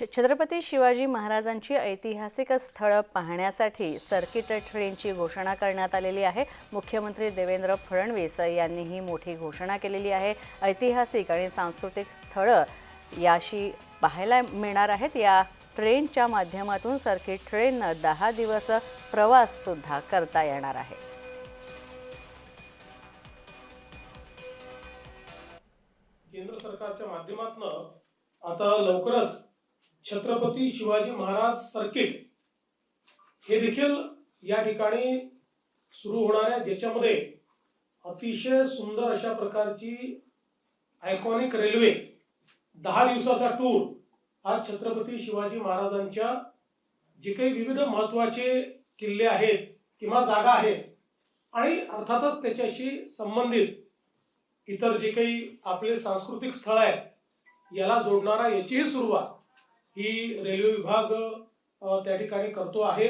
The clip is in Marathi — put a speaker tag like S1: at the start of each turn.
S1: छत्रपती शिवाजी महाराजांची ऐतिहासिक स्थळं पाहण्यासाठी सर्किट ट्रेनची घोषणा करण्यात आलेली आहे. मुख्यमंत्री देवेंद्र फडणवीस यांनी ही मोठी घोषणा केलेली आहे. ऐतिहासिक आणि सांस्कृतिक स्थळं याशी पाहायला मिळणार आहेत. या ट्रेनच्या माध्यमातून सर्किट ट्रेननं दहा दिवस प्रवाससुद्धा करता येणार आहे.
S2: केंद्र सरकारच्या माध्यमातून आता लवकरच छत्रपती शिवाजी महाराज सर्किट हे देखील या ठिकाणी सुरू होणाऱ्या ज्याच्यामध्ये अतिशय सुंदर अशा प्रकारची आयकॉनिक रेल्वे दहा दिवसाचा टूर आज छत्रपती शिवाजी महाराजांच्या जे काही विविध महत्त्वाचे किल्ले आहेत किंवा जागा आहेत आणि अर्थातच त्याच्याशी संबंधित इतर जे काही आपले सांस्कृतिक स्थळ आहेत याला जोडणारा याचीही सुरुवात ही रेल्वे विभाग त्या ठिकाणी करतो आहे.